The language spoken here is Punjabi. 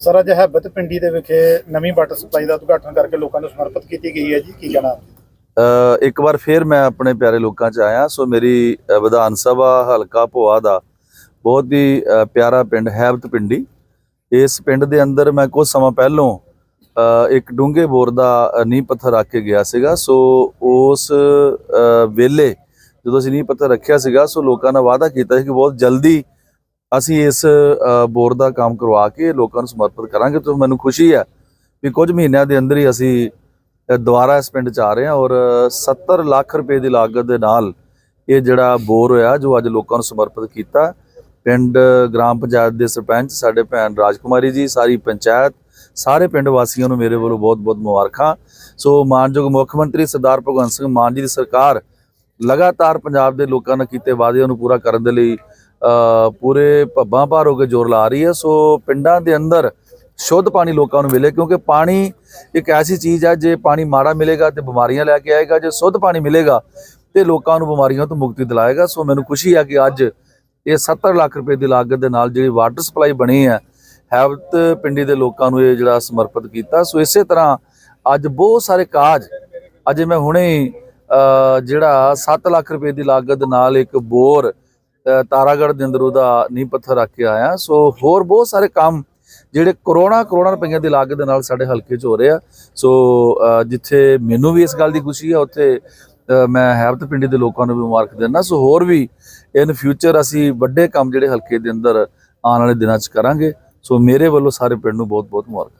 ਸਰ ਅੱਜ ਹੈਬਤ ਪਿੰਡੀ ਦੇ ਵਿਖੇ ਨਵੀਂ ਵਾਟਰ ਸਪਲਾਈ ਦਾ ਉਦਘਾਟਨ ਕਰਕੇ ਲੋਕਾਂ ਨੂੰ ਸਮਰਪਿਤ ਕੀਤੀ ਗਈ ਹੈ ਜੀ, ਕੀ ਕਹਿਣਾ? ਇੱਕ ਵਾਰ ਫੇਰ ਮੈਂ ਆਪਣੇ ਪਿਆਰੇ ਲੋਕਾਂ 'ਚ ਆਇਆ, ਸੋ ਮੇਰੀ ਵਿਧਾਨ ਸਭਾ ਹਲਕਾ ਭੋਆ ਦਾ ਬਹੁਤ ਹੀ ਪਿਆਰਾ ਪਿੰਡ ਹੈਬਤ ਪਿੰਡੀ। ਇਸ ਪਿੰਡ ਦੇ ਅੰਦਰ ਮੈਂ ਕੁਝ ਸਮਾਂ ਪਹਿਲੋਂ ਇੱਕ ਡੂੰਘੇ ਬੋਰ ਦਾ ਨੀਂਹ ਪੱਥਰ ਰੱਖ ਕੇ ਗਿਆ ਸੀਗਾ, ਸੋ ਉਸ ਵੇਲੇ ਜਦੋਂ ਅਸੀਂ ਨੀਂਹ ਪੱਥਰ ਰੱਖਿਆ ਸੀਗਾ, ਸੋ ਲੋਕਾਂ ਨੇ ਵਾਅਦਾ ਕੀਤਾ ਸੀ ਕਿ ਬਹੁਤ ਜਲਦੀ ਅਸੀਂ ਇਸ ਬੋਰ ਦਾ ਕੰਮ ਕਰਵਾ ਕੇ ਲੋਕਾਂ ਨੂੰ ਸਮਰਪਿਤ ਕਰਾਂਗੇ ਤੇ ਮੈਨੂੰ ਖੁਸ਼ੀ ਹੈ ਵੀ ਕੁਝ ਮਹੀਨਿਆਂ ਦੇ ਅੰਦਰ ਹੀ ਅਸੀਂ ਦੁਬਾਰਾ ਇਸ ਪਿੰਡ ਚ ਆ ਰਹੇ ਹਾਂ ਔਰ 70 ਲੱਖ ਰੁਪਏ ਦੀ ਲਾਗਤ ਦੇ ਨਾਲ ਇਹ ਜਿਹੜਾ ਬੋਰ ਹੋਇਆ ਜੋ ਅੱਜ ਲੋਕਾਂ ਨੂੰ ਸਮਰਪਿਤ ਕੀਤਾ। ਪਿੰਡ, ਗ੍ਰਾਮ ਪੰਚਾਇਤ ਦੇ ਸਰਪੰਚ ਸਾਡੇ ਭੈਣ ਰਾਜਕੁਮਾਰੀ ਜੀ, ਸਾਰੀ ਪੰਚਾਇਤ, ਸਾਰੇ ਪਿੰਡ ਵਾਸੀਆਂ ਨੂੰ ਮੇਰੇ ਵੱਲੋਂ ਬਹੁਤ-ਬਹੁਤ ਮੁਬਾਰਕਾਂ। ਸੋ ਮਾਨਯੋਗ ਮੁੱਖ ਮੰਤਰੀ ਸਰਦਾਰ ਭਗਵੰਤ ਸਿੰਘ ਮਾਨ ਜੀ ਦੀ ਸਰਕਾਰ ਲਗਾਤਾਰ ਪੰਜਾਬ ਦੇ ਲੋਕਾਂ ਨਾਲ ਕੀਤੇ ਵਾਅਦਿਆਂ ਨੂੰ ਪੂਰਾ ਕਰਨ ਦੇ ਲਈ ਪੂਰੇ ਭੱਬਾਂ ਭਾਰ ਹੋ ਕੇ ਜ਼ੋਰ ਲਾ ਰਹੀ ਹੈ। ਸੋ ਪਿੰਡਾਂ ਦੇ ਅੰਦਰ ਸ਼ੁੱਧ ਪਾਣੀ ਲੋਕਾਂ ਨੂੰ ਮਿਲੇ ਕਿਉਂਕਿ ਪਾਣੀ ਇੱਕ ਐਸੀ ਚੀਜ਼ ਹੈ ਜੇ ਪਾਣੀ ਮਾੜਾ ਮਿਲੇਗਾ ਤੇ ਬਿਮਾਰੀਆਂ ਲੈ ਕੇ ਆਏਗਾ, ਜੇ ਸ਼ੁੱਧ ਪਾਣੀ ਮਿਲੇਗਾ ਤੇ ਲੋਕਾਂ ਨੂੰ ਬਿਮਾਰੀਆਂ ਤੋਂ ਮੁਕਤੀ ਦਿਲਾਏਗਾ। ਸੋ ਮੈਨੂੰ ਖੁਸ਼ੀ ਹੈ ਕਿ ਅੱਜ ਇਹ 70 ਲੱਖ ਰੁਪਏ ਦੀ ਲਾਗਤ ਦੇ ਨਾਲ ਜਿਹੜੀ ਵਾਟਰ ਸਪਲਾਈ ਬਣੀ ਹੈ ਹੈਵਤ ਪਿੰਡੀ ਦੇ ਲੋਕਾਂ ਨੂੰ ਇਹ ਜਿਹੜਾ ਸਮਰਪਿਤ ਕੀਤਾ। ਸੋ ਇਸੇ ਤਰ੍ਹਾਂ ਅੱਜ ਬਹੁਤ ਸਾਰੇ ਕਾਜ, ਅਜੇ ਮੈਂ ਹੁਣੇ ਜਿਹੜਾ 7 ਲੱਖ ਰੁਪਏ ਦੀ ਲਾਗਤ ਦੇ ਨਾਲ ਇੱਕ ਬੋਰ ਅ, ਤਾਰਾਗੜ੍ਹ ਦੇ ਅੰਦਰ ਉਹਦਾ ਨੀਂਹ ਪੱਥਰ ਰੱਖ ਕੇ ਆਇਆ। ਸੋ ਹੋਰ ਬਹੁਤ ਸਾਰੇ ਕੰਮ ਜਿਹੜੇ ਕਰੋੜਾਂ ਕਰੋੜਾਂ ਰੁਪਈਆਂ ਦੀ ਲਾਗਤ ਦੇ ਨਾਲ ਸਾਡੇ ਹਲਕੇ 'ਚ ਹੋ ਰਹੇ ਆ। ਸੋ ਜਿੱਥੇ ਮੈਨੂੰ ਵੀ ਇਸ ਗੱਲ ਦੀ ਖੁਸ਼ੀ ਹੈ ਉੱਥੇ ਮੈਂ ਹੈਬਤ ਪਿੰਡੀ ਦੇ ਲੋਕਾਂ ਨੂੰ ਵੀ ਮੁਬਾਰਕ ਦਿੰਦਾ। ਸੋ ਹੋਰ ਵੀ ਇਨ ਫਿਊਚਰ ਅਸੀਂ ਵੱਡੇ ਕੰਮ ਜਿਹੜੇ ਹਲਕੇ ਦੇ ਅੰਦਰ ਆਉਣ ਵਾਲੇ ਦਿਨਾਂ 'ਚ ਕਰਾਂਗੇ। ਸੋ ਮੇਰੇ ਵੱਲੋਂ ਸਾਰੇ ਪਿੰਡ ਨੂੰ ਬਹੁਤ ਬਹੁਤ ਮੁਬਾਰਕ।